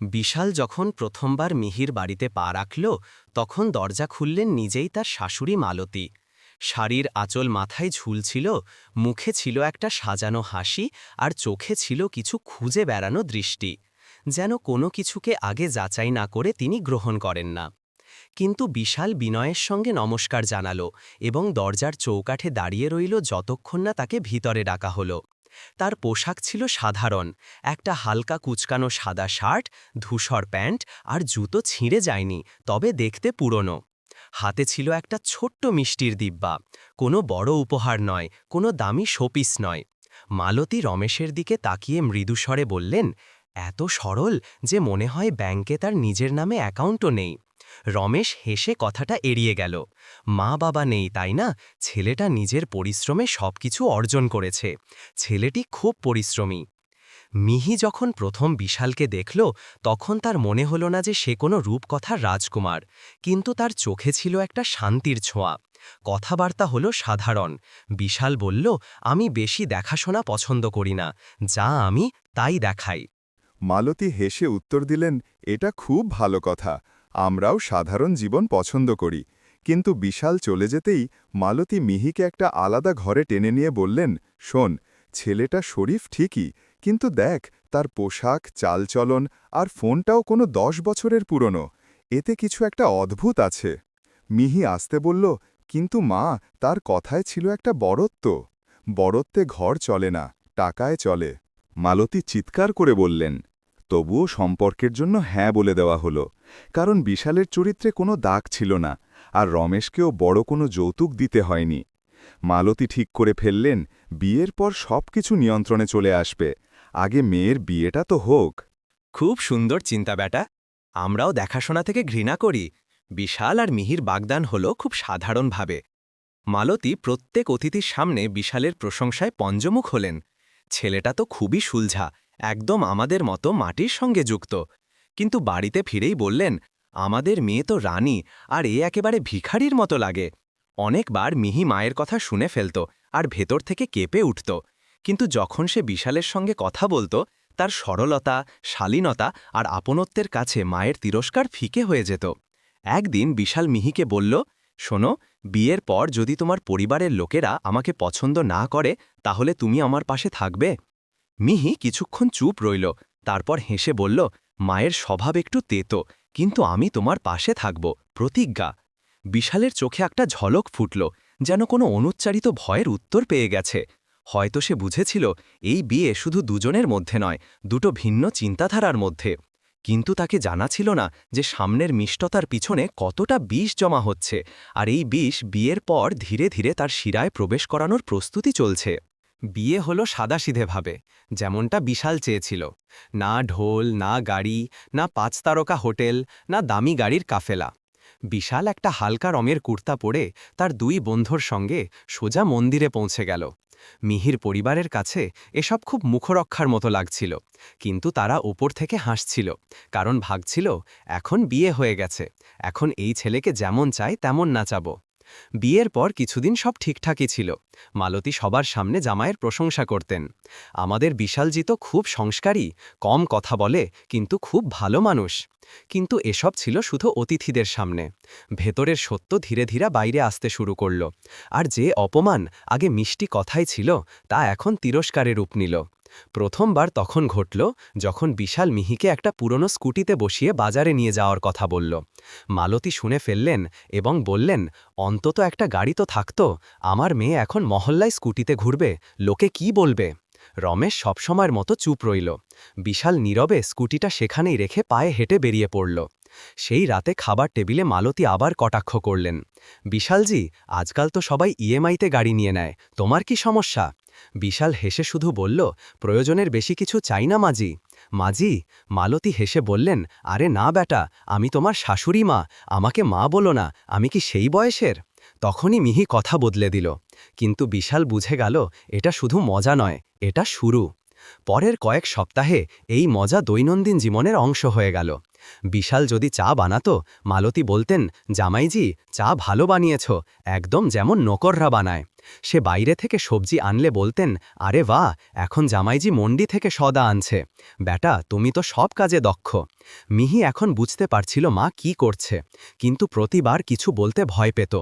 বিশাল যখন প্রথমবার মিহির বাড়িতে পা রাখল, তখন দরজা খুললেন নিজেই তার শাশুড়ি মালতী। শাড়ির আঁচল মাথায় ঝুলছিল, মুখে ছিল একটা সাজানো হাসি আর চোখে ছিল কিছু খুঁজে বেড়ানো দৃষ্টি। যেন কোনো কিছুকে আগে যাচাই না করে তিনি গ্রহণ করেন না। কিন্তু বিশাল বিনয়ের সঙ্গে নমস্কার জানালো এবং দরজার চৌকাঠে দাঁড়িয়ে রইল যতক্ষণ না তাকে ভিতরে ডাকা হলো। তার পোশাক ছিল সাধারণ। একটা হালকা কুচকানো সাদা শার্ট, ধূসর প্যান্ট আর জুতো ছিঁড়ে যায়নি, তবে দেখতে পুরনো। হাতে ছিল একটা ছোট্ট মিষ্টির দিব্যা। কোনো বড় উপহার নয়, কোনো দামি শোপিস নয়। মালতী রমেশের দিকে তাকিয়ে মৃদুস্বরে বললেন, এত সরল যে মনে হয় ব্যাংকে তার নিজের নামে অ্যাকাউন্টও নেই। রমেশ হেসে কথাটা এড়িয়ে গেল। মা বাবা নেই, তাই না? ছেলেটা নিজের পরিশ্রমে সবকিছু অর্জন করেছে। ছেলেটি খুব পরিশ্রমী। মিহি যখন প্রথম বিশালকে দেখল, তখন তার মনে হল না যে সে কোনো রূপকথার রাজকুমার, কিন্তু তার চোখে ছিল একটা শান্তির ছোঁয়া। কথাবার্তা হল সাধারণ। বিশাল বলল, আমি বেশি দেখাশোনা পছন্দ করি না, যা আমি তাই দেখাই। মালতী হেসে উত্তর দিলেন, এটা খুব ভালো কথা। আমরাও সাধারণ জীবন পছন্দ করি। কিন্তু বিশাল চলে যেতেই মালতী মিহিকে একটা আলাদা ঘরে টেনে নিয়ে বললেন, শোন, ছেলেটা শরীফ ঠিকই, কিন্তু দেখ, তার পোশাক, চালচলন আর ফোনটাও কোনো দশ বছরের পুরনো। এতে কিছু একটা অদ্ভুত আছে। মিহি আসতে বলল, কিন্তু মা, তার কথায় ছিল একটা বড়ত্ব বড়ত্বে ঘর চলে না, টাকায় চলে। মালতী চিৎকার করে বললেন তবুও সম্পর্কের জন্য হ্যাঁ বলে দেওয়া হলো, কারণ বিশালের চরিত্রে কোনো দাগ ছিল না আর রমেশকেও বড় কোনো যৌতুক দিতে হয়নি। মালতী ঠিক করে ফেললেন, বিয়ের পর সব কিছু নিয়ন্ত্রণে চলে আসবে, আগে মেয়ের বিয়েটা তো হোক। খুব সুন্দর চিন্তা ব্যাটা, আমরাও দেখাশোনা থেকে ঘৃণা করি, বিশাল আর মিহির বাগদান হল খুব সাধারণভাবে। মালতী প্রত্যেক অতিথির সামনে বিশালের প্রশংসায় পঞ্জমুখ হলেন, ছেলেটা তো খুবই সুলঝা একদম আমাদের মতো মাটির সঙ্গে যুক্ত। কিন্তু বাড়িতে ফিরেই বললেন, আমাদের মেয়ে তো রানী, আর এ একেবারে ভিখারির মতো লাগে। অনেকবার মিহি মায়ের কথা শুনে ফেলত আর ভেতর থেকে কেঁপে উঠত। কিন্তু যখন সে বিশালের সঙ্গে কথা বলতো, তার সরলতা, শালীনতা আর আপনত্বের কাছে মায়ের তিরস্কার ফিকে হয়ে যেত। একদিন বিশাল মিহিকে বলল, শোনো, বিয়ের পর যদি তোমার পরিবারের লোকেরা আমাকে পছন্দ না করে, তাহলে তুমি আমার পাশে থাকবে? মিহি কিছুক্ষণ চুপ রইল, তারপর হেসে বলল, মায়ের স্বভাব একটু তেতো, কিন্তু আমি তোমার পাশে থাকব, প্রতিজ্ঞা। বিশালের চোখে একটা ঝলক ফুটল, যেন কোনো অনুচ্চারিত ভয়ের উত্তর পেয়ে গেছে। হয়তো সে বুঝেছিল, এই বিয়ে শুধু দুজনের মধ্যে নয়, দুটো ভিন্ন চিন্তাধারার মধ্যে। কিন্তু তাকে জানা ছিল না যে সামনের মিষ্টতার পিছনে কতটা বিষ জমা হচ্ছে, আর এই বিষ বিয়ের পর ধীরে ধীরে তার শিরায় প্রবেশ করানোর প্রস্তুতি চলছে। বিয়ে হলো সাদাসিধেভাবে যেমনটা বিশাল চেয়েছিল। না ঢোল, না গাড়ি, না পাঁচ তারকা হোটেল, না দামি গাড়ির কাফেলা। বিশাল একটা হালকা রঙের কুর্তা পরে তার দুই বন্ধুর সঙ্গে সোজা মন্দিরে পৌঁছে গেল। মিহির পরিবারের কাছে এসব খুব মুখরক্ষার মতো লাগছিল, কিন্তু তারা ওপর থেকে হাসছিল, কারণ ভাগছিল এখন বিয়ে হয়ে গেছে, এখন এই ছেলেকে যেমন চাই তেমন নাচাবো। বিয়ের পর কিছুদিন সব ঠিকঠাকই ছিল। মালতী সবার সামনে জামাইয়ের প্রশংসা করতেন। আমাদের বিশালজি তো খুব সংস্কারী, কম কথা বলে, কিন্তু খুব ভালো মানুষ। কিন্তু এসব ছিল শুধু অতিথিদের সামনে। ভেতরের সত্য ধীরে ধীরে বাইরে আসতে শুরু করল। আর যে অপমান, আগে মিষ্টি কথাই ছিল, তা এখন তিরস্কারে রূপ নিল। প্রথমবার তখন ঘটল যখন বিশাল মিহিকে একটা পুরনো স্কুটিতে বসিয়ে বাজারে নিয়ে যাওয়ার কথা বলল। মালতী শুনে ফেললেন এবং বললেন, অন্তত একটা গাড়ি তো থাকত, আমার মেয়ে এখন মহল্লায় স্কুটিতে ঘুরবে, লোকে কি বলবে? রমেশ সবসময়ের মতো চুপ রইল। বিশাল নীরবে স্কুটিটা সেখানেই রেখে পায়ে হেঁটে বেরিয়ে পড়ল। সেই রাতে খাবার টেবিলে মালতী আবার কটাক্ষ করলেন, বিশালজি, আজকাল তো সবাই ইএমআইতে গাড়ি নিয়ে নেয়, তোমার কি সমস্যা? বিশাল হেসে শুধু বলল, প্রয়োজনের বেশি কিছু চাই না মাজি মাজি মালতী হেসে বললেন, আরে না বেটা, আমি তোমার শাশুড়ি মা, আমাকে মা বলো না, আমি কি সেই বয়সের? তখনই মিহি কথা বদলে দিল। কিন্তু বিশাল বুঝে গেল, এটা শুধু মজা নয়, এটা শুরু। পরের কয়েক সপ্তাহে এই মজা দৈনন্দিন জীবনের অংশ হয়ে গেল। বিশাল যদি চা বানাতো, মালতী বলতেন, জামাইজি, চা ভালো বানিয়েছ, একদম যেমন নকররা বানায়। সে বাইরে থেকে সবজি আনলে বলতেন, আরে বাহ, এখন জামাইজি মন্ডি থেকে সদা আনছে। বেটা তুমি তো সব কাজে দক্ষ। মিহি এখন বুঝতে পারছিল মা কি করছে, কিন্তু প্রতিবার কিছু বলতে ভয় পেত।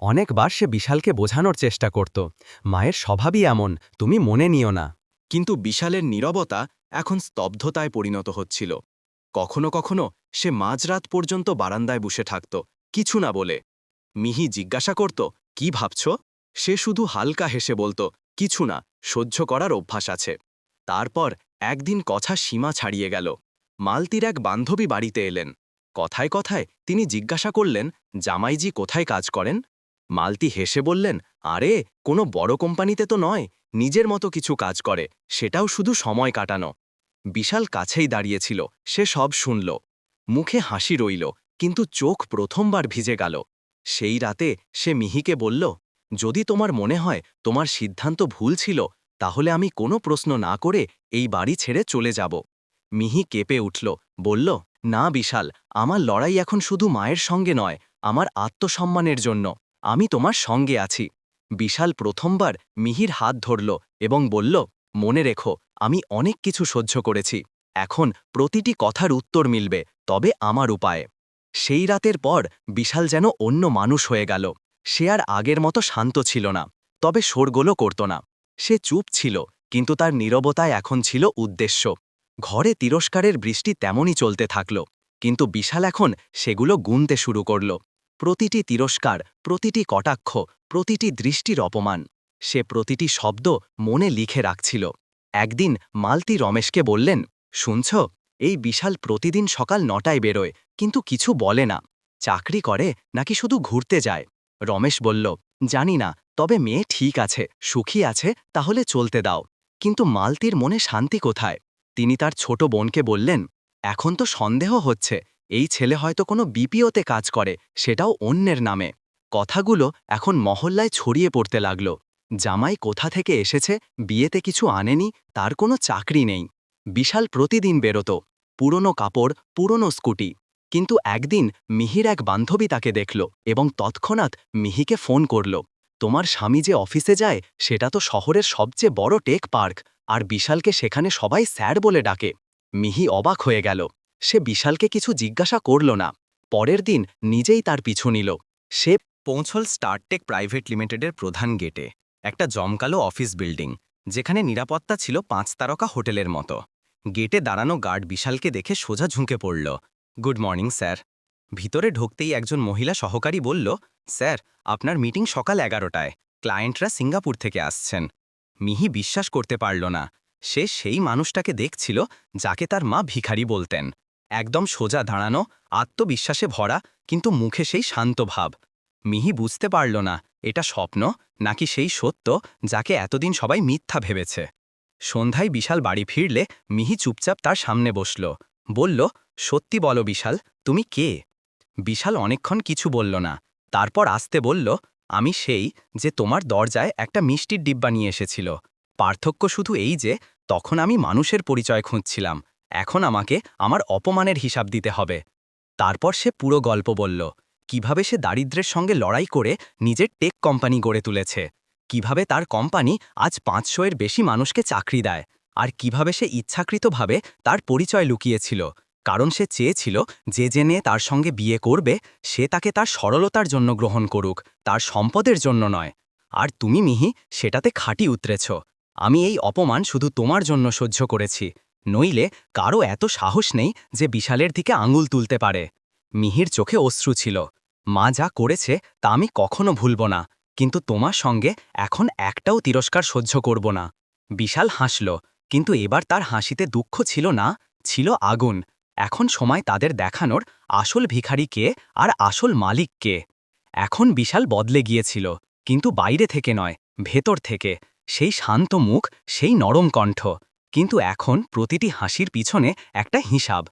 অনেকবার সে বিশালকে বোঝানোর চেষ্টা করত, মায়ের স্বভাবই এমন, তুমি মনে নিও না। কিন্তু বিশালের নীরবতা এখন স্তব্ধতায় পরিণত হচ্ছিল। কখনো কখনো সে মাঝরাত পর্যন্ত বারান্দায় বসে থাকত, কিছু না বলে। মিহি জিজ্ঞাসা করত, কি ভাবছ? সে শুধু হালকা হেসে বলত, কিছু না, সহ্য করার অভ্যাস আছে। তারপর একদিন কথা সীমা ছাড়িয়ে গেল। মালতির এক বান্ধবী বাড়িতে এলেন। কথায় কথায় তিনি জিজ্ঞাসা করলেন, জামাইজি কোথায় কাজ করেন? মালতি হেসে বললেন, আরে, কোনো বড় কোম্পানিতে তো নয়, নিজের মতো কিছু কাজ করে, সেটাও শুধু সময় কাটানো। বিশাল কাছেই দাঁড়িয়েছিল, সে সব শুনল। মুখে হাসি রইল, কিন্তু চোখ প্রথমবার ভিজে গেল। সেই রাতে সে মিহিকে বলল, যদি তোমার মনে হয় তোমার সিদ্ধান্ত ভুল ছিল, তাহলে আমি কোনো প্রশ্ন না করে এই বাড়ি ছেড়ে চলে যাব। মিহি কেঁপে উঠল, বলল, না বিশাল, আমার লড়াই এখন শুধু মায়ের সঙ্গে নয়, আমার আত্মসম্মানের জন্য। আমি তোমার সঙ্গে আছি। বিশাল প্রথমবার মিহির হাত ধরল এবং বলল, মনে রেখো, আমি অনেক কিছু সহ্য করেছি। এখন প্রতিটি কথার উত্তর মিলবে, তবে আমার উপায়ে। সেই রাতের পর বিশাল যেন অন্য মানুষ হয়ে গেল। সে আর আগের মতো শান্ত ছিল না, তবে শোরগোলও করত না। সে চুপ ছিল, কিন্তু তার নীরবতায় এখন ছিল উদ্দেশ্য। ঘরে তিরস্কারের বৃষ্টি তেমনই চলতে থাকল, কিন্তু বিশাল এখন সেগুলো গুনতে শুরু করল। প্রতিটি তিরস্কার, প্রতিটি কটাক্ষ, প্রতিটি দৃষ্টির অপমান। সে প্রতিটি শব্দ মনে লিখে রাখছিল। একদিন মালতি রমেশকে বললেন, শুনছ, এই বিশাল প্রতিদিন সকাল নটায় বেরোয়, কিন্তু কিছু বলে না। চাকরি করে নাকি শুধু ঘুরতে যায়? রমেশ বলল, জানি না, তবে মেয়ে ঠিক আছে, সুখী আছে, তাহলে চলতে দাও। কিন্তু মালতির মনে শান্তি কোথায়? তিনি তার ছোট বোনকে বললেন, এখন তো সন্দেহ হচ্ছে এই ছেলে হয়তো কোনো বিপিওতে কাজ করে, সেটাও অন্যের নামে। কথাগুলো এখন মহল্লায় ছড়িয়ে পড়তে লাগল। জামাই কোথা থেকে এসেছে, বিয়েতে কিছু আনেনি, তার কোনো চাকরি নেই। বিশাল প্রতিদিন বেরোত। পুরনো কাপড়, পুরনো স্কুটি। কিন্তু একদিন মিহির এক বান্ধবী তাকে দেখল এবং তৎক্ষণাৎ মিহিকে ফোন করল। তোমার স্বামী যে অফিসে যায়, সেটা তো শহরের সবচেয়ে বড় টেক পার্ক, আর বিশালকে সেখানে সবাই স্যার বলে ডাকে। মিহি অবাক হয়ে গেল। সে বিশালকে কিছু জিজ্ঞাসা করল না। পরের দিন নিজেই তার পিছু নিল। সে পৌঁছল স্টারটেক প্রাইভেট লিমিটেডের প্রধান গেটে, একটা জমকালো অফিস বিল্ডিং, যেখানে নিরাপত্তা ছিল পাঁচ তারকা হোটেলের মতো। গেটে দাঁড়ানো গার্ড বিশালকে দেখে সোজা ঝুঁকে পড়ল। Good morning, sir. ভিতরে ঢুকতেই একজন মহিলা সহকারী বলল, স্যার, আপনার মিটিং সকাল এগারোটায়। ক্লায়েন্টরা সিঙ্গাপুর থেকে আসছেন। মিহি বিশ্বাস করতে পারল না। সে সেই মানুষটাকে দেখছিল যাকে তার মা ভিখারি বলতেন। একদম সোজা দাঁড়ানো, আত্মবিশ্বাসে ভরা, কিন্তু মুখে সেই শান্ত ভাব। মিহি বুঝতে পারল না, এটা স্বপ্ন, নাকি সেই সত্য, যাকে এতদিন সবাই মিথ্যা ভেবেছে। সন্ধ্যায় বিশাল বাড়ি ফিরলে মিহি চুপচাপ তার সামনে বসল। বলল, সত্যি বলো বিশাল, তুমি কে? বিশাল অনেকক্ষণ কিছু বলল না। তারপর আসতে বলল, আমি সেই যে তোমার দরজায় একটা মিষ্টির ডিব্বা নিয়ে এসেছিল। পার্থক্য শুধু এই যে, তখন আমি মানুষের পরিচয় খুঁজছিলাম। এখন আমাকে আমার অপমানের হিসাব দিতে হবে। তারপর সে পুরো গল্প বলল, কীভাবে সে দারিদ্র্যের সঙ্গে লড়াই করে নিজের টেক কোম্পানি গড়ে তুলেছে, কীভাবে তার কোম্পানি আজ পাঁচশো এর বেশি মানুষকে চাকরি দেয়, আর কীভাবে সে ইচ্ছাকৃতভাবে তার পরিচয় লুকিয়েছিল, কারণ সে চেয়েছিল যে জেনে তার সঙ্গে বিয়ে করবে, সে তাকে তার সরলতার জন্য গ্রহণ করুক, তার সম্পদের জন্য নয়। আর তুমি মিহি, সেটাতে খাঁটি উতরেছ। আমি এই অপমান শুধু তোমার জন্য সহ্য করেছি। নইলে কারও এত সাহস নেই যে বিশালের দিকে আঙুল তুলতে পারে। মিহির চোখে অশ্রু ছিল। মা যা করেছে তা আমি কখনো ভুলব না, কিন্তু তোমার সঙ্গে এখন একটাও তিরস্কার সহ্য করব না। বিশাল হাসল, কিন্তু এবার তার হাসিতে দুঃখ ছিল না, ছিল আগুন। এখন সময় তাদের দেখানোর আসল ভিখারি কে আর আসল মালিক কে। এখন বিশাল বদলে গিয়েছিল, কিন্তু বাইরে থেকে নয়, ভেতর থেকে। সেই শান্ত মুখ, সেই নরম কণ্ঠ। কিন্তু এখন প্রতিটি হাসির পিছনে একটা হিসাব।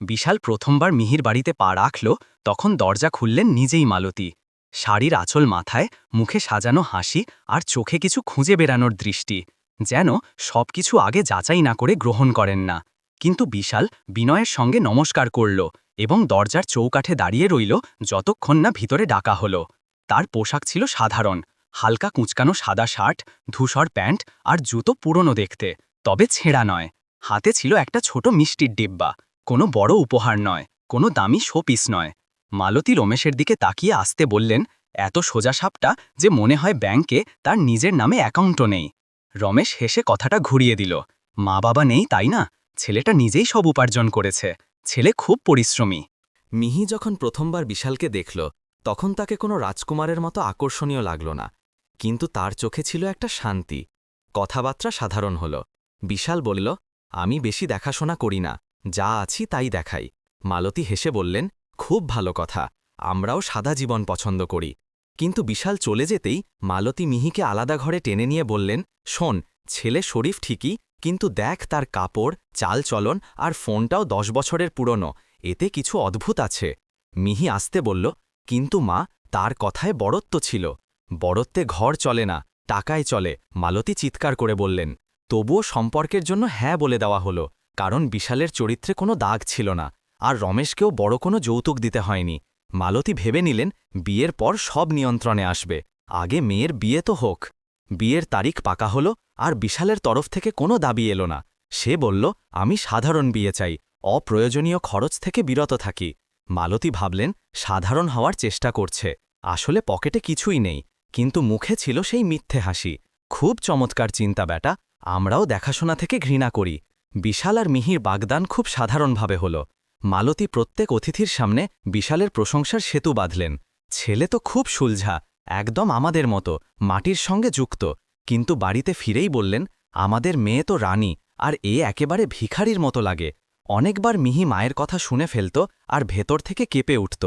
বিশাল প্রথমবার মিহির বাড়িতে পা রাখল, তখন দরজা খুললেন নিজেই মালতী। শাড়ির আঁচল মাথায়, মুখে সাজানো হাসি আর চোখে কিছু খুঁজে বেড়ানোর দৃষ্টি। যেন সবকিছু আগে যাচাই না করে গ্রহণ করেন না। কিন্তু বিশাল বিনয়ের সঙ্গে নমস্কার করল এবং দরজার চৌকাঠে দাঁড়িয়ে রইল যতক্ষণ না ভিতরে ডাকা হলো। তার পোশাক ছিল সাধারণ, হালকা কুঁচকানো সাদা শার্ট, ধূসর প্যান্ট আর জুতো পুরনো দেখতে। তবে ছেঁড়া নয়। হাতে ছিল একটা ছোট মিষ্টির ডিব্বা। কোনো বড় উপহার নয়, কোনো দামি শোপিস নয়। মালতী রমেশের দিকে তাকিয়ে আসতে বললেন, এত সোজা সাপটা যে মনে হয় ব্যাংকে তার নিজের নামে অ্যাকাউন্টও নেই। রমেশ হেসে কথাটা ঘুরিয়ে দিল মা বাবা নেই, তাই না? ছেলেটা নিজেই সব উপার্জন করেছে। ছেলে খুব পরিশ্রমী। মিহি যখন প্রথমবার বিশালকে দেখল, তখন তাকে কোনো রাজকুমারের মতো আকর্ষণীয় লাগল না। কিন্তু তার চোখে ছিল একটা শান্তি। কথাবার্তা সাধারণ হল। বিশাল বলল, আমি বেশি দেখাশোনা করি না, যা আছি তাই দেখাই। মালতী হেসে বললেন, খুব ভালো কথা, আমরাও সাদা জীবন পছন্দ করি। কিন্তু বিশাল চলে যেতেই মালতী মিহিকে আলাদা ঘরে টেনে নিয়ে বললেন, শোন, ছেলে শরীফ ঠিকই, কিন্তু দেখ তার কাপড় চালচলন আর ফোনটাও দশ বছরের পুরনো, এতে কিছু অদ্ভুত আছে। মিহি আসতে বলল, কিন্তু মা, তার কথায় বড়ত্ব ছিল। বড়ত্বে ঘর চলে না, টাকায় চলে। মালতী চিৎকার করে বললেন তবুও সম্পর্কের জন্য হ্যাঁ বলে দেওয়া হলো, কারণ বিশালের চরিত্রে কোনো দাগ ছিল না, আর রমেশকেও বড় কোনো যৌতুক দিতে হয়নি। মালতী ভেবে নিলেন, বিয়ের পর সব নিয়ন্ত্রণে আসবে, আগে মেয়ের বিয়ে তো হোক। বিয়ের তারিখ পাকা হলো, আর বিশালের তরফ থেকে কোনো দাবি এলো না। সে বলল, আমি সাধারণ বিয়ে চাই, অপ্রয়োজনীয় খরচ থেকে বিরত থাকি। মালতী ভাবলেন, সাধারণ হওয়ার চেষ্টা করছে, আসলে পকেটে কিছুই নেই, কিন্তু মুখে ছিল সেই মিথ্যে হাসি। খুব চমৎকার চিন্তা, ব্যাটা আমরাও দেখাশোনা থেকে ঘৃণা করি। বিশাল আর মিহির বাগদান খুব সাধারণভাবে হল। মালতী প্রত্যেক অতিথির সামনে বিশালের প্রশংসার সেতু বাঁধলেন। ছেলে তো খুব সুলঝা, একদম আমাদের মতো, মাটির সঙ্গে যুক্ত। কিন্তু বাড়িতে ফিরেই বললেন, আমাদের মেয়ে তো রানী, আর এ একেবারে ভিখারির মতো লাগে। অনেকবার মিহি মায়ের কথা শুনে ফেলত আর ভেতর থেকে কেঁপে উঠত।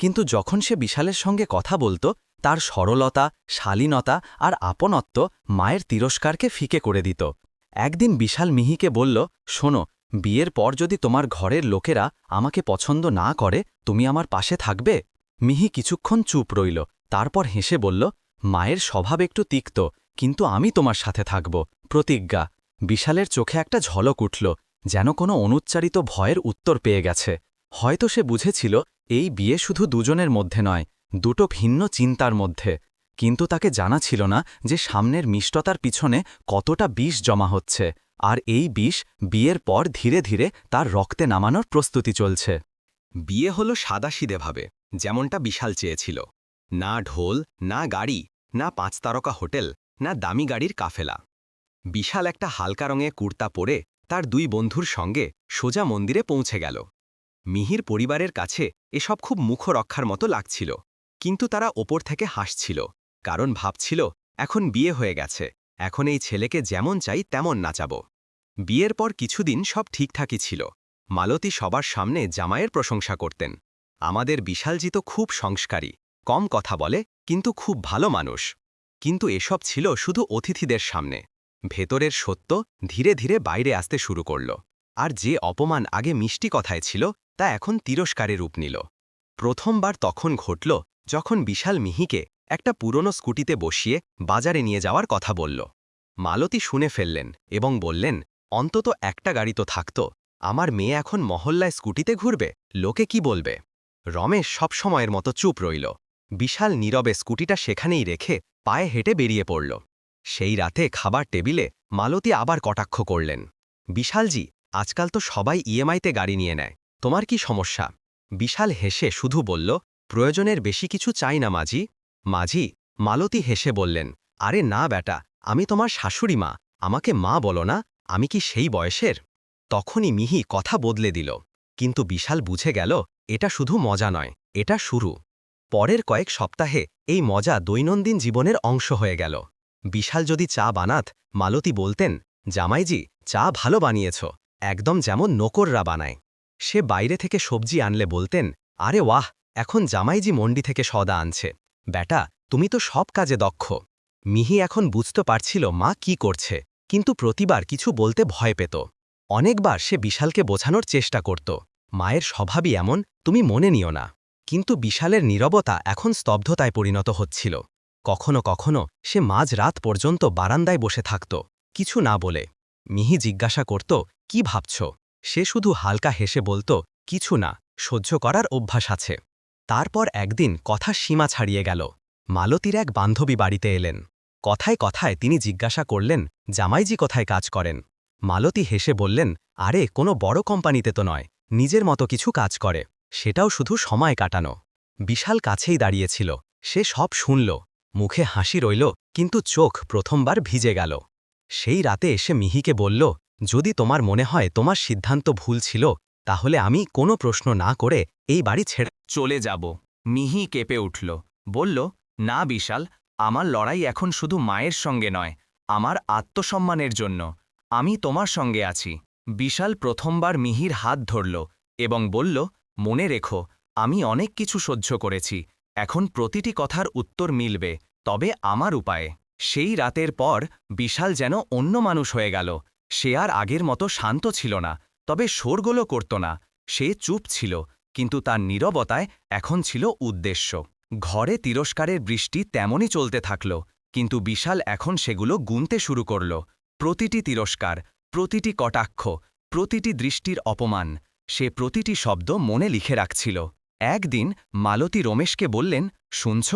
কিন্তু যখন সে বিশালের সঙ্গে কথা বলতো তার সরলতা, শালীনতা আর আপনত্ব মায়ের তিরস্কারকে ফিকে করে দিত। একদিন বিশাল মিহিকে বলল, শোনো, বিয়ের পর যদি তোমার ঘরের লোকেরা আমাকে পছন্দ না করে, তুমি আমার পাশে থাকবে? মিহি কিছুক্ষণ চুপ রইল, তারপর হেসে বলল, মায়ের স্বভাব একটু তিক্ত, কিন্তু আমি তোমার সাথে থাকব। প্রতিজ্ঞা। বিশালের চোখে একটা ঝলক উঠল, যেন কোনো অনুচ্চারিত ভয়ের উত্তর পেয়ে গেছে। হয়তো সে বুঝেছিল, এই বিয়ে শুধু দুজনের মধ্যে নয় দুটো ভিন্ন চিন্তার মধ্যে, কিন্তু তাকে জানা ছিল না যে সামনের মিষ্টতার পিছনে কতটা বিষ জমা হচ্ছে, আর এই বিষ বিয়ের পর ধীরে ধীরে তার রক্তে নামানোর প্রস্তুতি চলছে। বিয়ে হল সাদাসিদেভাবে যেমনটা বিশাল চেয়েছিল। না ঢোল, না গাড়ি, না পাঁচতারকা হোটেল, না দামি গাড়ির কাফেলা। বিশাল একটা হালকা রঙে কুর্তা পরে তার দুই বন্ধুর সঙ্গে সোজা মন্দিরে পৌঁছে গেল। মিহির পরিবারের কাছে এসব খুব মুখরক্ষার মতো লাগছিল। কিন্তু তারা ওপর থেকে হাসছিল, কারণ ভাবছিল, এখন বিয়ে হয়ে গেছে, এখন এই ছেলেকে যেমন চাই তেমন নাচাব। বিয়ের পর কিছুদিন সব ঠিকঠাকই ছিল। মালতী সবার সামনে জামাইয়ের প্রশংসা করতেন। আমাদের বিশালজি তো খুব সংস্কারী, কম কথা বলে, কিন্তু খুব ভালো মানুষ। কিন্তু এসব ছিল শুধু অতিথিদের সামনে। ভেতরের সত্য ধীরে ধীরে বাইরে আসতে শুরু করল। আর যে অপমান আগে মিষ্টি কথায় ছিল, তা এখন তিরস্কারে রূপ নিল। প্রথমবার তখন ঘটল যখন বিশাল মিহিকে একটা পুরনো স্কুটিতে বসিয়ে বাজারে নিয়ে যাওয়ার কথা বলল। মালতী শুনে ফেললেন এবং বললেন, অন্তত একটা গাড়ি তো থাকত। আমার মেয়ে এখন মহল্লায় স্কুটিতে ঘুরবে, লোকে কি বলবে? রমেশ সব সময়ের মতো চুপ রইল। বিশাল নীরবে স্কুটিটা সেখানেই রেখে পায়ে হেঁটে বেরিয়ে পড়ল। সেই রাতে খাবার টেবিলে মালতী আবার কটাক্ষ করলেন, বিশালজি, আজকাল তো সবাই ইএমআইতে গাড়ি নিয়ে নেয়, তোমার কি সমস্যা? বিশাল হেসে শুধু বলল প্রয়োজনের বেশি কিছু চাই না, মাঝি। মাঝি, মালতী হেসে বললেন, আরে না বেটা আমি তোমার শাশুড়ি মা। আমাকে মা বলো না, আমি কি সেই বয়সের? তখনই মিহি কথা বদলে দিল। কিন্তু বিশাল বুঝে গেল, এটা শুধু মজা নয়, এটা শুরু। পরের কয়েক সপ্তাহে এই মজা দৈনন্দিন জীবনের অংশ হয়ে গেল। বিশাল যদি চা বানাত, মালতী বলতেন, জামাইজি, চা ভালো বানিয়েছ, একদম যেমন নকররা বানায়। সে বাইরে থেকে সবজি আনলে বলতেন, আরে ওয়াহ এখন জামাইজি মন্ডি থেকে সদা আনছে। ব্যাটা তুমি তো সব কাজে দক্ষ। মিহি এখন বুঝতে পারছিল মা কি করছে, কিন্তু প্রতিবার কিছু বলতে ভয় পেত। অনেকবার সে বিশালকে বোঝানোর চেষ্টা করত, মায়ের স্বভাবই এমন, তুমি মনে নিও না। কিন্তু বিশালের নীরবতা এখন স্তব্ধতায় পরিণত হচ্ছিল। কখনো কখনো সে মাঝ রাত পর্যন্ত বারান্দায় বসে থাকত, কিছু না বলে। মিহি জিজ্ঞাসা করত, কি ভাবছ? সে শুধু হালকা হেসে বলত, কিছু না, সহ্য করার অভ্যাস আছে। তারপর একদিন কথা সীমা ছাড়িয়ে গেল। মালতীর এক বান্ধবী বাড়িতে এলেন। কথায় কথায় তিনি জিজ্ঞাসা করলেন, জামাইজি কোথায় কাজ করেন? মালতী হেসে বললেন, আরে, কোনো বড় কোম্পানিতে তো নয়, নিজের মতো কিছু কাজ করে, সেটাও শুধু সময় কাটানো। বিশাল কাছেই দাঁড়িয়েছিল, সে সব শুনল, মুখে হাসি রইল, কিন্তু চোখ প্রথমবার ভিজে গেল। সেই রাতে এসে মিহিকে বলল, যদি তোমার মনে হয় তোমার সিদ্ধান্ত ভুল ছিল তাহলে আমি কোনো প্রশ্ন না করে এই বাড়ি ছেড়ে চলে যাব। মিহি কেঁপে উঠল। বলল, না বিশাল, আমার লড়াই এখন শুধু মায়ের সঙ্গে নয়, আমার আত্মসম্মানের জন্য। আমি তোমার সঙ্গে আছি। বিশাল প্রথমবার মিহির হাত ধরল এবং বলল, মনে রেখো, আমি অনেক কিছু সহ্য করেছি। এখন প্রতিটি কথার উত্তর মিলবে, তবে আমার উপায়ে। সেই রাতের পর বিশাল যেন অন্য মানুষ হয়ে গেল। সে আর আগের মতো শান্ত ছিল না। তবে শোরগোলও করত না। সে চুপ ছিল, কিন্তু তার নীরবতায় এখন ছিল উদ্দেশ্য। ঘরে তিরস্কারের বৃষ্টি তেমনই চলতে থাকল, কিন্তু বিশাল এখন সেগুলো গুনতে শুরু করল। প্রতিটি তিরস্কার, প্রতিটি কটাক্ষ, প্রতিটি দৃষ্টির অপমান, সে প্রতিটি শব্দ মনে লিখে রাখছিল। একদিন মালতী রমেশকে বললেন, শুনছ,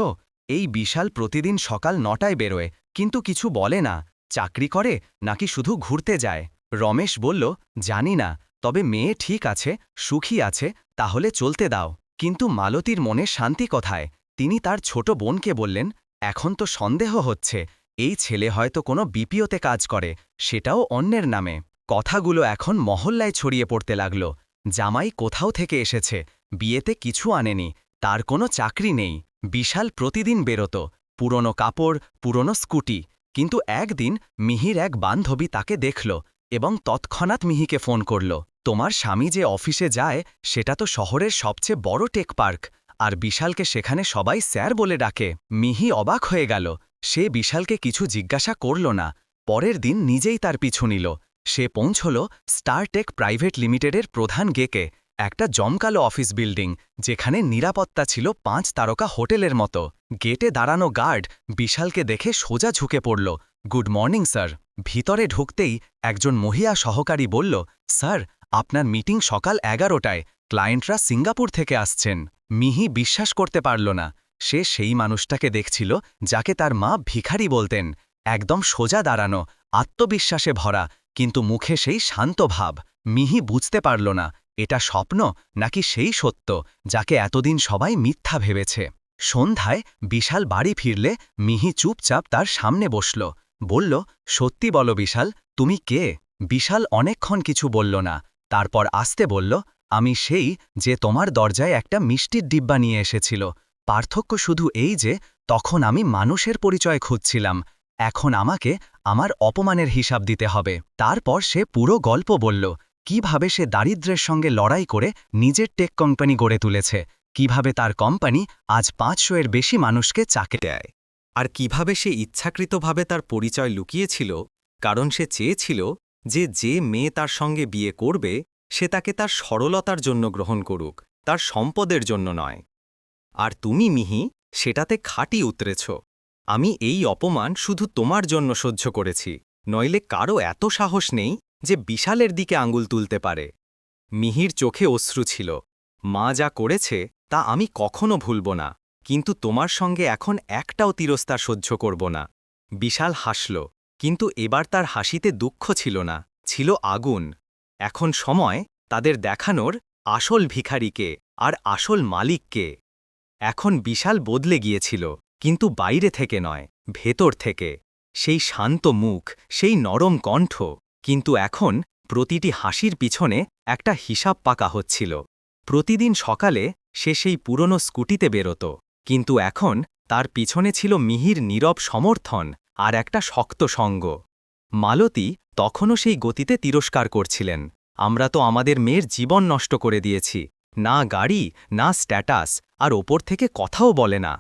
এই বিশাল প্রতিদিন সকাল নটায় বেরোয়, কিন্তু কিছু বলে না। চাকরি করে নাকি শুধু ঘুরতে যায়? রমেশ বলল, জানি না, তবে মেয়ে ঠিক আছে, সুখী আছে, তাহলে চলতে দাও। কিন্তু মালতীর মনে শান্তি কথায়? তিনি তার ছোট বোনকে বললেন, এখন তো সন্দেহ হচ্ছে, এই ছেলে হয়তো কোনো বিপিওতে কাজ করে, সেটাও অন্যের নামে। কথাগুলো এখন মহল্লায় ছড়িয়ে পড়তে লাগল। জামাই কোথাও থেকে এসেছে, বিয়েতে কিছু আনেনি, তার কোনো চাকরি নেই। বিশাল প্রতিদিন বেরোত, পুরনো কাপড়, পুরনো স্কুটি। কিন্তু একদিন মিহির এক বান্ধবী তাকে দেখল এবং তৎক্ষণাৎ মিহিকে ফোন করল, তোমার স্বামী যে অফিসে যায়, সেটা তো শহরের সবচেয়ে বড় টেক পার্ক, আর বিশালকে সেখানে সবাই স্যার বলে ডাকে। মিহি অবাক হয়ে গেল, সে বিশালকে কিছু জিজ্ঞাসা করল না, পরের দিন নিজেই তার পিছু নিল। সে পৌঁছল স্টারটেক প্রাইভেট লিমিটেডের প্রধান গেকে, একটা জমকালো অফিস বিল্ডিং, যেখানে নিরাপত্তা ছিল পাঁচ তারকা হোটেলের মতো। গেটে দাঁড়ানো গার্ড বিশালকে দেখে সোজা ঝুঁকে পড়ল গুড মর্নিং, স্যার। ভিতরে ঢুকতেই একজন মহিলা সহকারী বলল, স্যার, আপনার মিটিং সকাল এগারোটায়। ক্লায়েন্টরা সিঙ্গাপুর থেকে আসছেন। মিহি বিশ্বাস করতে পারল না। সে সেই মানুষটাকে দেখছিল, যাকে তার মা ভিখারি বলতেন। একদম সোজা দাঁড়ানো, আত্মবিশ্বাসে ভরা, কিন্তু মুখে সেই শান্ত ভাব। মিহি বুঝতে পারল না, এটা স্বপ্ন নাকি সেই সত্য, যাকে এতদিন সবাই মিথ্যা ভেবেছে। সন্ধ্যায় বিশাল বাড়ি ফিরলে মিহি চুপচাপ তার সামনে বসল। বলল, সত্যি বলো বিশাল, তুমি কে? বিশাল অনেকক্ষণ কিছু বলল না, তারপর আসতে বলল, আমি সেই যে তোমার দরজায় একটা মিষ্টির ডিব্বা নিয়ে এসেছিল। পার্থক্য শুধু এই যে, তখন আমি মানুষের পরিচয় খুঁজছিলাম। এখন আমাকে আমার অপমানের হিসাব দিতে হবে। তারপর সে পুরো গল্প বলল, কীভাবে সে দারিদ্র্যের সঙ্গে লড়াই করে নিজের টেক কোম্পানি গড়ে তুলেছে? কীভাবে তার কোম্পানি আজ পাঁচশো এর বেশি মানুষকে চাকে দেয়? আর কীভাবে সে ইচ্ছাকৃতভাবে তার পরিচয় লুকিয়েছিল, কারণ সে চেয়েছিল যে যে মেয়ে তার সঙ্গে বিয়ে করবে, সে তাকে তার সরলতার জন্য গ্রহণ করুক, তার সম্পদের জন্য নয়। আর তুমি মিহি, সেটাতে খাটি উতরেছ। আমি এই অপমান শুধু তোমার জন্য সহ্য করেছি, নইলে কারও এত সাহস নেই যে বিশালের দিকে আঙুল তুলতে পারে। মিহির চোখে অশ্রু ছিল, মা যা করেছে তা আমি কখনো ভুলব না। কিন্তু তোমার সঙ্গে এখন একটাও তিরস্তার সহ্য করব না। বিশাল হাসল, কিন্তু এবার তার হাসিতে দুঃখ ছিল না, ছিল আগুন। এখন সময় তাদের দেখানোর আসল ভিখারিকে আর আসল মালিককে। এখন বিশাল বদলে গিয়েছিল, কিন্তু বাইরে থেকে নয়, ভেতর থেকে। সেই শান্ত মুখ, সেই নরম কণ্ঠ, কিন্তু এখন প্রতিটি হাসির পিছনে একটা হিসাব পাকা হচ্ছিল। প্রতিদিন সকালে সে সেই পুরনো স্কুটিতে বেরোত। কিন্তু এখন তার পিছনে ছিল মিহির নীরব সমর্থন আর একটা শক্ত সঙ্গ। মালতী তখনও সেই গতিতে তিরস্কার করছিলেন। আমরা তো আমাদের মেয়ের জীবন নষ্ট করে দিয়েছি, না গাড়ি, না স্ট্যাটাস, আর ওপর থেকে কথাও বলে না।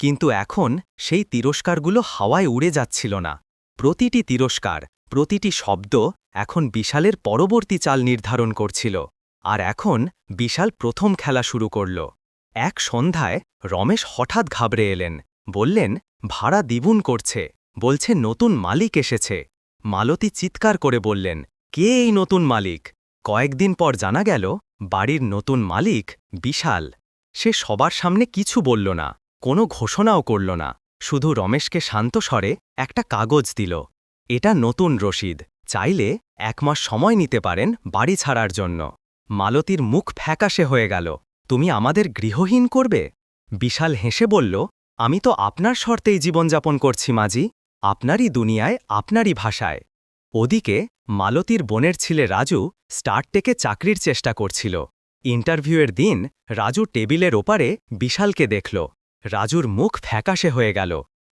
কিন্তু এখন সেই তিরস্কারগুলো হাওয়ায় উড়ে যাচ্ছিল না। প্রতিটি তিরস্কার, প্রতিটি শব্দ এখন বিশালের পরবর্তী চাল নির্ধারণ করছিল। আর এখন বিশাল প্রথম খেলা শুরু করল। এক সন্ধ্যায় রমেশ হঠাৎ ঘাবড়ে এলেন। বললেন, ভাড়া দ্বিগুণ করছে। বলছে, নতুন মালিক এসেছে। মালতী চিৎকার করে বললেন, কে এই নতুন মালিক? কয়েকদিন পর জানা গেল, বাড়ির নতুন মালিক বিশাল। সে সবার সামনে কিছু বলল না, কোনো ঘোষণাও করল না। শুধু রমেশকে শান্ত স্বরে একটা কাগজ দিল। এটা নতুন রসিদ। চাইলে এক মাস সময় নিতে পারেন বাড়ি ছাড়ার জন্য। মালতীর মুখ ফ্যাকাশে হয়ে গেল। তুমি আমাদের গৃহহীন করবে? বিশাল হেসে বলল, আমি তো আপনার শর্তেই জীবনযাপন করছি, মাজি। আপনারই দুনিয়ায়, আপনারই ভাষায়। ওদিকে, মালতীর বোনের ছেলে রাজু স্টার্টেকে চাকরির চেষ্টা করছিল। ইন্টারভিউয়ের দিন, রাজু টেবিলের ওপারে বিশালকে দেখল। রাজুর মুখ ফ্যাকাশে হয়ে গেল।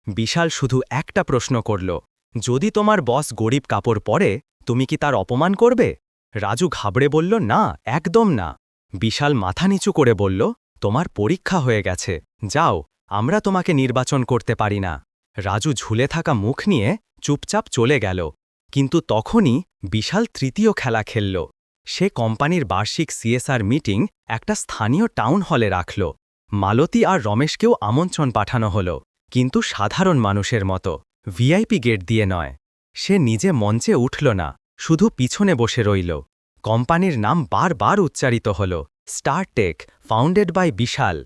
বিশাল শুধু একটা প্রশ্ন করল, যদি তোমার বস গরিব কাপড় পরে, তুমি কি তার অপমান করবে? রাজু ঘাবড়ে বলল, না, একদম না। বিশাল মাথা নিচু করে বলল, তোমার পরীক্ষা হয়ে গেছে। যাও, আমরা তোমাকে নির্বাচন করতে পারি না। রাজু ঝুলে থাকা মুখ নিয়ে চুপচাপ চলে গেল। কিন্তু তখনই বিশাল তৃতীয় খেলা খেলল। সে কোম্পানির বার্ষিক সিএসআর মিটিং একটা স্থানীয় টাউন হলে রাখল। মালতী আর রমেশকেও আমন্ত্রণ পাঠানো হল, কিন্তু সাধারণ মানুষের মতো, ভিআইপি গেট দিয়ে নয়। সে নিজে মঞ্চে উঠল না, শুধু পিছনে বসে রইল। কোম্পানির নাম বারবার উচ্চারিত হল। স্টারটেক ফাউন্ডেড বাই বিশাল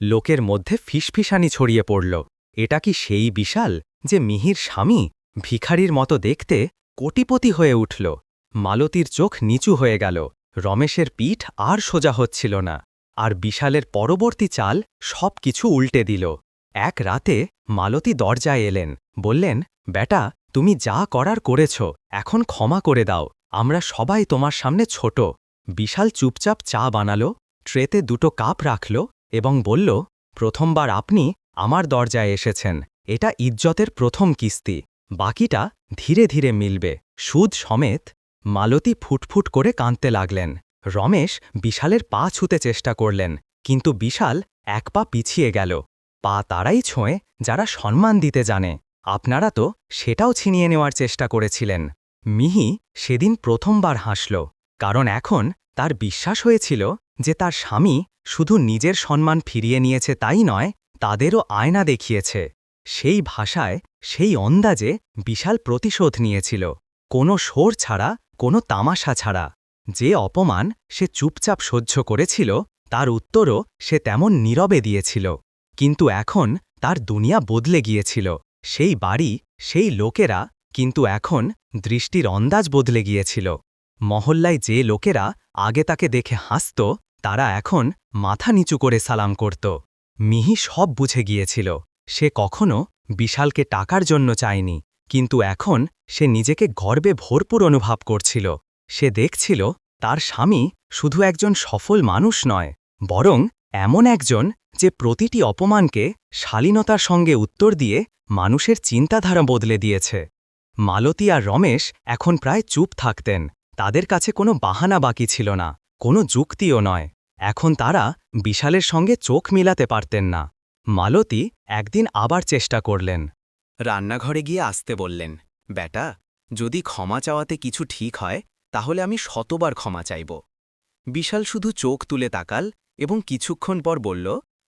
লোকের মধ্যে ফিসফিসানি ছড়িয়ে পড়ল। এটা কি সেই বিশাল যে মিহির স্বামী ভিখারির মতো দেখতে কোটিপতি হয়ে উঠল? মালতীর চোখ নিচু হয়ে গেল। রমেশের পিঠ আর সোজা হচ্ছিল না। আর বিশালের পরবর্তী চাল সব কিছু উল্টে দিল। এক রাতে মালতী দরজায় এলেন। বললেন, বেটা, তুমি যা করার করেছ, এখন ক্ষমা করে দাও। আমরা সবাই তোমার সামনে ছোট। বিশাল চুপচাপ চা বানালো, ট্রেতে দুটো কাপ রাখল এবং বলল, প্রথমবার আপনি আমার দরজায় এসেছেন। এটা ইজ্জতের প্রথম কিস্তি। বাকিটা ধীরে ধীরে মিলবে। সুদ সমেত মালতী ফুটফুট করে কাঁদতে লাগলেন। রমেশ বিশালের পা ছুতে চেষ্টা করলেন, কিন্তু বিশাল এক পা পিছিয়ে গেল। পা তারাই ছোঁয়ে যারা সম্মান দিতে জানে। আপনারা তো সেটাও ছিনিয়ে নেওয়ার চেষ্টা করেছিলেন। মিহি সেদিন প্রথমবার হাসল, কারণ এখন তার বিশ্বাস হয়েছিল যে তার স্বামী শুধু নিজের সম্মান ফিরিয়ে নিয়েছে তাই নয়, তাদেরও আয়না দেখিয়েছে। সেই ভাষায়, সেই অন্দাজে বিশাল প্রতিশোধ নিয়েছিল, কোনো সোর ছাড়া, কোনো তামাশা ছাড়া। যে অপমান সে চুপচাপ সহ্য করেছিল, তার উত্তরও সে তেমন নীরবে দিয়েছিল। কিন্তু এখন তার দুনিয়া বদলে গিয়েছিল, সেই বাড়ি, সেই লোকেরা কিন্তু এখন দৃষ্টির অন্দাজ বদলে গিয়েছিল। মহল্লায় যে লোকেরা আগে তাকে দেখে হাসত, তারা এখন মাথা নিচু করে সালাম করত। মিহি সব বুঝে গিয়েছিল, সে কখনো বিশালকে টাকার জন্য চায়নি, কিন্তু এখন সে নিজেকে গর্বে ভরপুর অনুভব করছিল। সে দেখছিল, তার স্বামী শুধু একজন সফল মানুষ নয়, বরং এমন একজন যে প্রতিটি অপমানকে শালীনতার সঙ্গে উত্তর দিয়ে মানুষের চিন্তাধারা বদলে দিয়েছে। মালতী আর রমেশ এখন প্রায় চুপ থাকতেন। তাদের কাছে কোনো বাহানা বাকি ছিল না, কোনো যুক্তিও নয়। এখন তারা বিশালের সঙ্গে চোখ মিলাতে পারতেন না। মালতী একদিন আবার চেষ্টা করলেন। রান্নাঘরে গিয়ে আসতে বললেন, বেটা, যদি ক্ষমা চাওয়াতে কিছু ঠিক হয়, তাহলে আমি শতবার ক্ষমা চাইব। বিশাল শুধু চোখ তুলে তাকাল এবং কিছুক্ষণ পর বলল,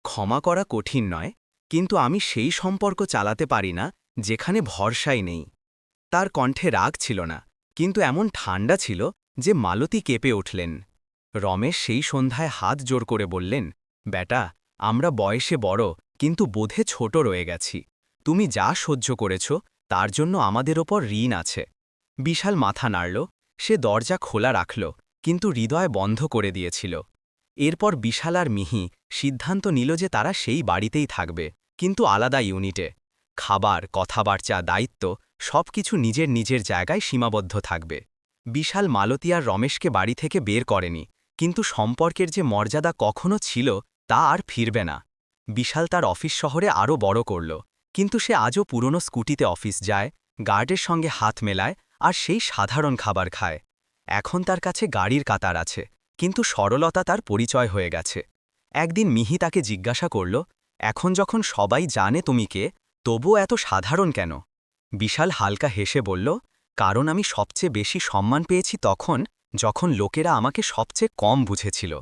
ক্ষমা করা কঠিন নয়, কিন্তু আমি সেই সম্পর্ক চালাতে পারি না, যেখানে ভরসাই নেই। তার কণ্ঠে রাগ ছিল না, কিন্তু এমন ঠান্ডা ছিল যে মালতী কেঁপে উঠলেন। রমেশ সেই সন্ধ্যায় হাত জোর করে বললেন, বেটা, আমরা বয়সে বড়, কিন্তু বোধে ছোট রয়ে গেছি। তুমি যা সহ্য করেছ, তার জন্য আমাদের ওপর ঋণ আছে বিশাল মাথা নাড়ল, সে দরজা খোলা রাখল, কিন্তু হৃদয় বন্ধ করে দিয়েছিল। এরপর বিশাল আর মিহি সিদ্ধান্ত নিল যে তারা সেই বাড়িতেই থাকবে, কিন্তু আলাদা ইউনিটে। খাবার, কথাবার্তা, দায়িত্ব সবকিছু নিজের নিজের জায়গায় সীমাবদ্ধ থাকবে। বিশাল মালতী আর রমেশকে বাড়ি থেকে বের করেনি, কিন্তু সম্পর্কের যে মর্যাদা কখনো ছিল, তা আর ফিরবে না। বিশাল তার অফিস শহরে আরও বড় করল, কিন্তু সে আজও পুরনো স্কুটিতে অফিস যায়, গার্ডের সঙ্গে হাত মেলায়, আর সেই সাধারণ খাবার খায়। এখন তার কাছে গাড়ির কাতার আছে, কিন্তু সরলতা তার পরিচয় হয়ে গেছে। একদিন মিহি তাকে জিজ্ঞাসা করল, এখন যখন সবাই জানে তুমি কে, তবুও এত সাধারণ কেন? বিশাল হালকা হেসে বলল, কারণ আমি সবচেয়ে বেশি সম্মান পেয়েছি তখন যখন লোকেরা আমাকে সবচেয়ে কম বুঝেছিল।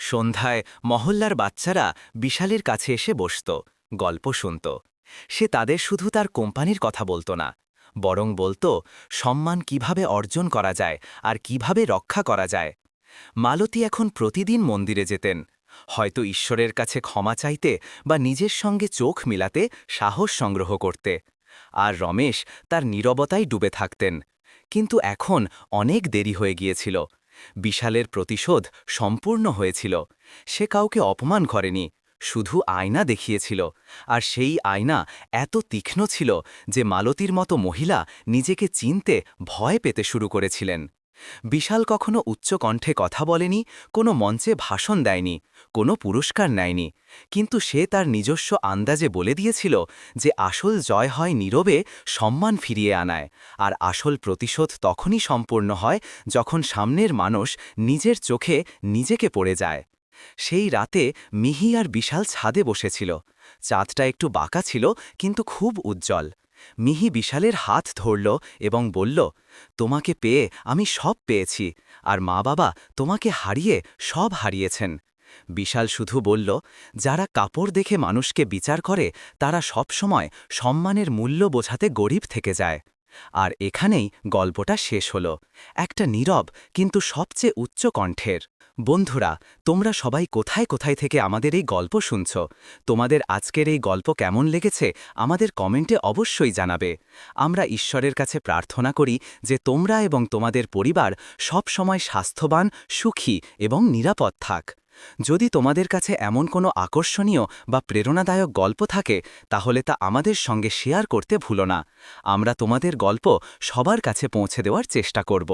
সন্ধ্যায় মহল্লার বাচ্চারা বিশালের কাছে এসে বসত, গল্প শুনত। সে তাদের শুধু তার কোম্পানির কথা বলতো না, বরং বলতো, সম্মান কীভাবে অর্জন করা যায় আর কীভাবে রক্ষা করা যায়। মালতী এখন প্রতিদিন মন্দিরে যেতেন, হয়তো ঈশ্বরের কাছে ক্ষমা চাইতে বা নিজের সঙ্গে চোখ মিলাতে সাহস সংগ্রহ করতে। আর রমেশ তার নীরবতায় ডুবে থাকতেন। কিন্তু এখন অনেক দেরি হয়ে গিয়েছিল। বিশালের প্রতিশোধ সম্পূর্ণ হয়েছিল। সে কাউকে অপমান করেনি, শুধু আয়না দেখিয়েছিল। আর সেই আয়না এত তীক্ষ্ণ ছিল যে মালতীর মতো মহিলা নিজেকে চিনতে ভয় পেতে শুরু করেছিলেন। বিশাল কখনো উচ্চকণ্ঠে কথা বলেনি, কোনো মঞ্চে ভাষণ দেয়নি, কোনো পুরস্কার নেয়নি। কিন্তু সে তার নিজস্ব আন্দাজে বলে দিয়েছিল যে আসল জয় হয় নীরবে সম্মান ফিরিয়ে আনায়, আর আসল প্রতিশোধ তখনই সম্পূর্ণ হয় যখন সামনের মানুষ নিজের চোখে নিজেকে পড়ে যায়। সেই রাতে মিহি আর বিশাল ছাদে বসেছিল। চাঁদটা একটু বাঁকা ছিল, কিন্তু খুব উজ্জ্বল। মিহি বিশালের হাত ধরল এবং বলল, তোমাকে পেয়ে আমি সব পেয়েছি, আর মা বাবা তোমাকে হারিয়ে সব হারিয়েছেন। বিশাল শুধু বলল, যারা কাপড় দেখে মানুষকে বিচার করে, তারা সবসময় সম্মানের মূল্য বোঝাতে গরিব থেকে যায়। আর এখানেই গল্পটা শেষ হল। একটা নীরব, কিন্তু সবচেয়ে উচ্চ কণ্ঠের। বন্ধুরা, তোমরা সবাই কোথায় কোথায় থেকে আমাদের এই গল্প শুনছ? তোমাদের আজকের এই গল্প কেমন লেগেছে? আমাদের কমেন্টে অবশ্যই জানাবে। আমরা ঈশ্বরের কাছে প্রার্থনা করি যে তোমরা এবং তোমাদের পরিবার সব সময় স্বাস্থ্যবান, সুখী এবং নিরাপদ থাক। যদি তোমাদের কাছে এমন কোনো আকর্ষণীয় বা প্রেরণাদায়ক গল্প থাকে, তাহলে তা আমাদের সঙ্গে শেয়ার করতে ভুলো না। আমরা তোমাদের গল্প সবার কাছে পৌঁছে দেওয়ার চেষ্টা করব।